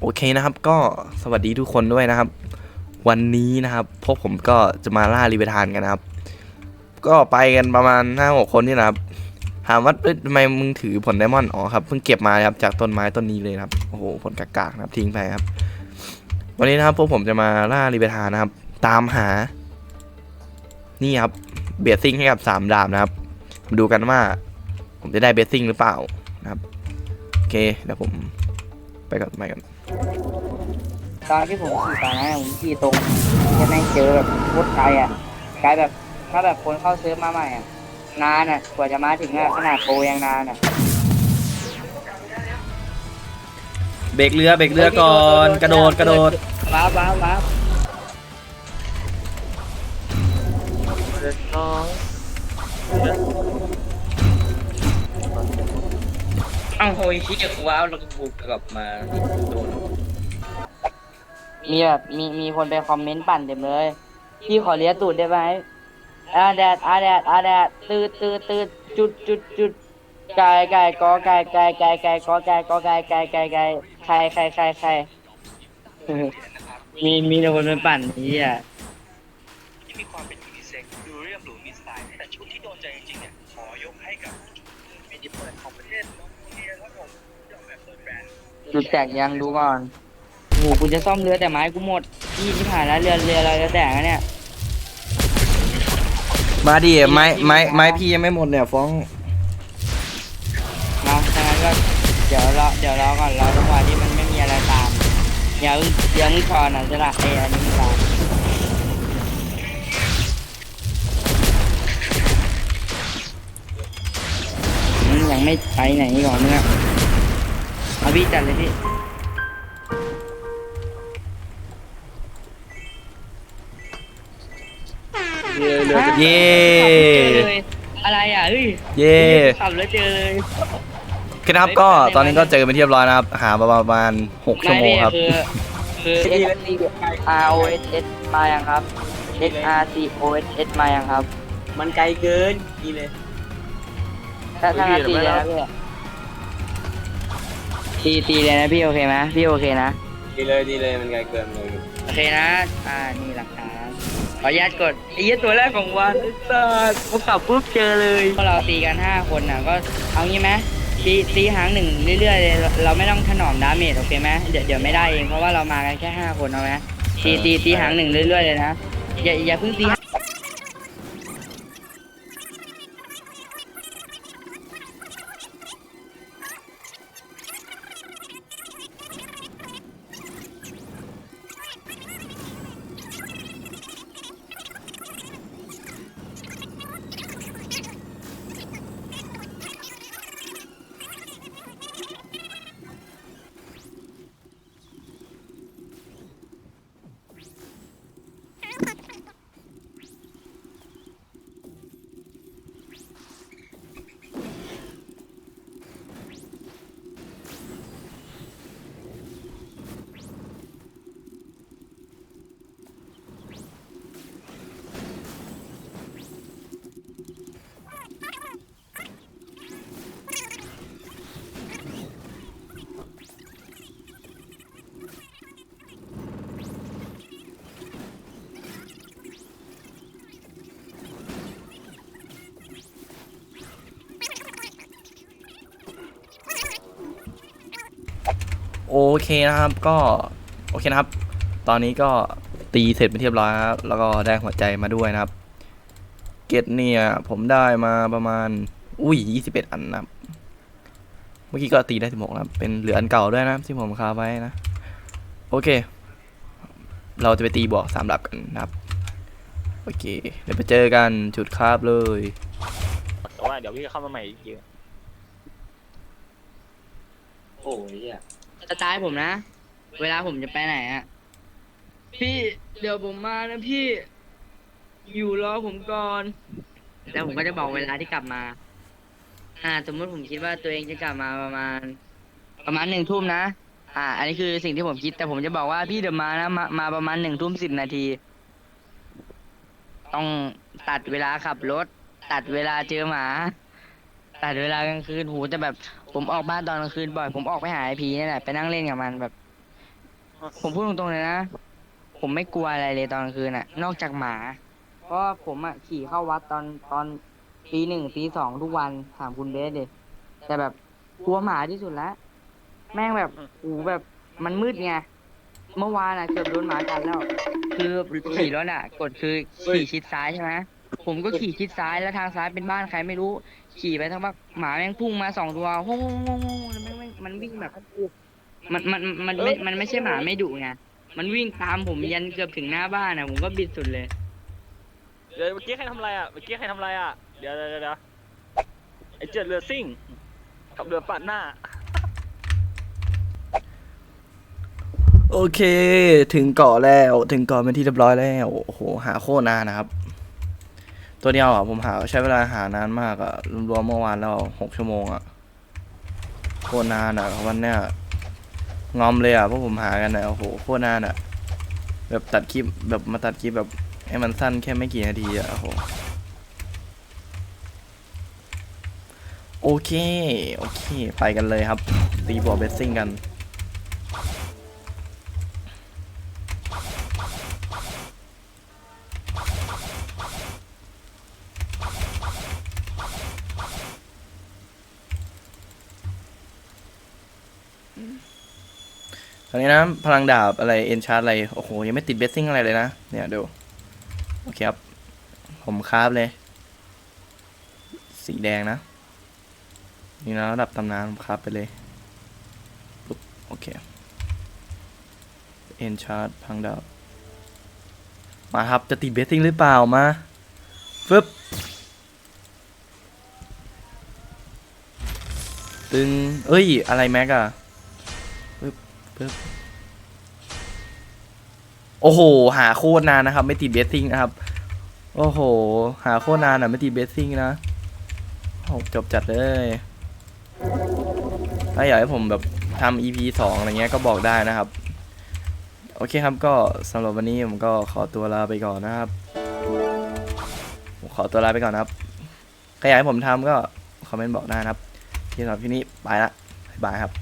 โอเคนะครับ ก็สวัสดีทุกคนด้วยนะครับ วันนี้นะครับพวกผมก็จะมาล่ารีเวทานกันนะครับ ก็ไปกันประมาณห้าหกคนนี่นะครับถามว่าทำไมมึงถือผลไดมอนด์อ๋อครับเพิ่งเก็บมาครับจากต้นไม้ต้นนี้เลยครับโอ้โหผลกากๆนะครับทิ้งไปครับ วันนี้นะครับพวกผมจะมาล่ารีเวทานนะครับ ตามหา นี่ครับเบสซิ่งให้กับสามดาบนะครับมาดูกันว่า ผมจะได้เบสซิ่งหรือเปล่านะครับโอเคเดี๋ยวผม ไปก่อนไปก่อนตอนที่ผมขี่ตอนนั้นอะผมขี่ตรงจะแม่งเจอแบบโคตรไกลอะไกลแบบถ้าแบบคนเข้าเซิร์ฟมาใหม่อะนานอะกว่าจะมาถึงอะขนาดโปรยังนานอะ เบรกเรือเบรกเรือก่อนกระโดดกระโดดว้าวว้าวว้าวอ้าวโหยที่จะว้าวแล้วก็บุกกลับมาโดนมีแบบมีมีคนไปคอมเมนต์ปั่นเต็มเลย พี่ขอเลี้ยตูดได้ไหมอาแดดอาแดดอาแดดตืดตืดตืดจุดจุดจุดไก่ไก่กอไก่ไก่ไก่ไก่กอไก่กอไก่ไก่ไก่ไก่ใครใครใครใครมีมีแต่คนไปปั่นนี่อะที่มีความเป็นยูนิเซ็กซ์ดูเรียบหรูมีสไตล์แต่ชุดที่โดนใจจริงๆเนี่ยขอยกให้กับมินิเปิดของประเทศ จุดแตกยังดูก่อนโหกูจะซ่อมเรือแต่ไม้กูหมดพี่ที่ผ่านแล้วเรือเรือเราจะแตกแล้วเนี่ย มาดิไม้ไม้ไม้พี่ยังไม่หมดเนี่ยฟ้องมาถ้างั้นก็เดี๋ยวรอเดี๋ยวรอก่อนรอจังหวะที่มันไม่มีอะไรตามอย่าเพิ่งอย่าเพิ่งถอนอะจะละเอยอันนี้มันตามอืมยังไม่ไปไหนก่อนเนี่ย เอาพี่จัดเลยพี่เย่เจอเลยอะไรอะเฮ้ยเย่ขับแล้วเจอเลยครับก็ตอนนี้ก็เจอเป็นที่เรียบร้อยนะครับ หามาประมาณหกชั่วโมงครับไม่คือคือ S C R O S S มายังครับ S R C O S S มายังครับ มันไกลเกินนี่เลยถ้าถ้างั้นตีเลยนะพี่ ตีตีเลยนะพี่โอเคไหมพี่โอเคนะ ดีเลยดีเลยมันไกลเกินเลยโอเคนะ อ่า นี่หลักฐานขออนุญาตกดไอ้เหี้ยตัวแรกของวันไอ้สัสผมขับปุ๊บเจอเลยพวกเราตีกันห้าคนน่ะก็เอางี้ไหมตีตีหางหนึ่งเรื่อยๆเลยเราเราไม่ต้องถนอมดาเมจโอเคไหมเดี๋ยวเดี๋ยวไม่ได้เองเพราะว่าเรามากันแค่ห้าคนเอาไหมตีตีตีหางหนึ่งเรื่อยๆเลยนะอย่าอย่าเพิ่งตี โอเคนะครับก็โอเคนะครับ ตอนนี้ก็ตีเสร็จเป็นเรียบร้อยครับแล้วก็ได้หัวใจมาด้วยนะครับ เกตเนี่ยผมได้มาประมาณ อุ้ยยี่สิบเอ็ดอันนะครับ เมื่อกี้ก็ตีได้สิบหกนะครับ เป็นเหลืออันเก่าด้วยนะที่ผมคาไว้นะ โอเค เราจะไปตีบวกสามดับกันนะครับ โอเค เดี๋ยวไปเจอกันจุดคาบเลยแต่ว่าเดี๋ยวพี่จะเข้ามาใหม่อีกเยอะโอ้ยอะ สไตล์ผมนะ เวลาผมจะไปไหนอะพี่เดี๋ยวผมมานะพี่ อยู่รอผมก่อน แล้วผมก็จะบอกเวลาที่กลับมา อ่า สมมติผมคิดว่าตัวเองจะกลับมาประมาณ ประมาณหนึ่งทุ่มนะ อ่า อันนี้คือสิ่งที่ผมคิด แต่ผมจะบอกว่าพี่เดี๋ยวมานะมามาประมาณหนึ่งทุ่มสิบนาที ต้องตัดเวลาขับรถ ตัดเวลาเจอหมา ตัดเวลากลางคืนหูแต่แบบ ผมออกบ้านตอนกลางคืนบ่อยผมออกไปหาไอพีนี่แหละไปนั่งเล่นกับมันแบบ ผมพูดตรงๆเลยนะผมไม่กลัวอะไรเลยตอนกลางคืนอะ นอกจากหมา เพราะผมอะขี่เข้าวัดตอนตอนตีหนึ่งตีสองทุกวันถามคุณเบสเดิแต่แบบกลัวหมาที่สุดละแม่งแบบโอ้โหแบบมันมืดไงเมื่อวานอะเกือบโดนหมากัดแล้ว คือขี่รถอะ กดคือขี่ชิดซ้ายใช่ไหม ผมก็ขี่ชิดซ้ายแล้วทางซ้ายเป็นบ้านใครไม่รู้ ขี่ไปทั้งพักหมาแม่งพุ่งมาสองตัวโฮ้งโงงมันแม่งมันวิ่งแบบ มันมันมันไม่มันไม่ใช่หมาไม่ดุไงมันวิ่งตามผมยันเกือบถึงหน้าบ้านอะ ผมก็บิดสุดเลย เดี๋ยวเมื่อกี้ใครทำอะไรอะ เมื่อกี้ใครทำอะไรอะ เดี๋ยวเดี๋ยวเดี๋ยวไอ้เจ็ดเรือซิ่งขับเรือปาดหน้า โอเค ถึงเกาะแล้ว ถึงเกาะเป็นที่เรียบร้อยแล้ว โอ้โห หาโคตรนานนะครับ ตัวเดียวอะผมหาใช้เวลาหานานมากอะรวมๆเมื่อวานแล้วหกชั่วโมงอะโคตรนานอะวันเนี้ยงอมเลยอะพวกผมหากันอะโอ้โหโคตรนานอะ แบบตัดคลิปแบบมาตัดคลิปแบบให้มันสั้นแค่ไม่กี่นาทีอะโอ้โหโอเค โอเค ไปกันเลยครับ ตีบอเบสซิ่งกัน อนนี้นะ พลังดาบอะไรเอนชาร์ดอะไร โอ้โห ยังไม่ติดเบสซิ่งอะไรเลยนะ เนี่ยดู โอเคครับ ผมคราฟเลย สีแดงนะ นี่นะระดับตำนานผมคราฟไปเลยปุ๊บโอเคเอนชาร์ดพลังดาบ มาครับ จะติดเบสซิ่งหรือเปล่ามาฟึบตึง เอ้ย อะไรแม็กอะ โอ้โห หาโคตรนานนะครับ ไม่ติดเบสซิ่งนะครับ โอ้โห หาโคตรนานอะไม่ติดเบสซิ่งนะโอ้จบจัดเลยถ้าอยากให้ผมแบบทำ EP สองอะไรเงี้ยก็บอกได้นะครับ โอเคครับก็สำหรับวันนี้ผมก็ขอตัวลาไปก่อนนะครับผมขอตัวลาไปก่อนนะครับใครอยากให้ผมทำก็คอมเมนต์บอกได้นะครับที่สำหรับที่นี้ไปละบายครับ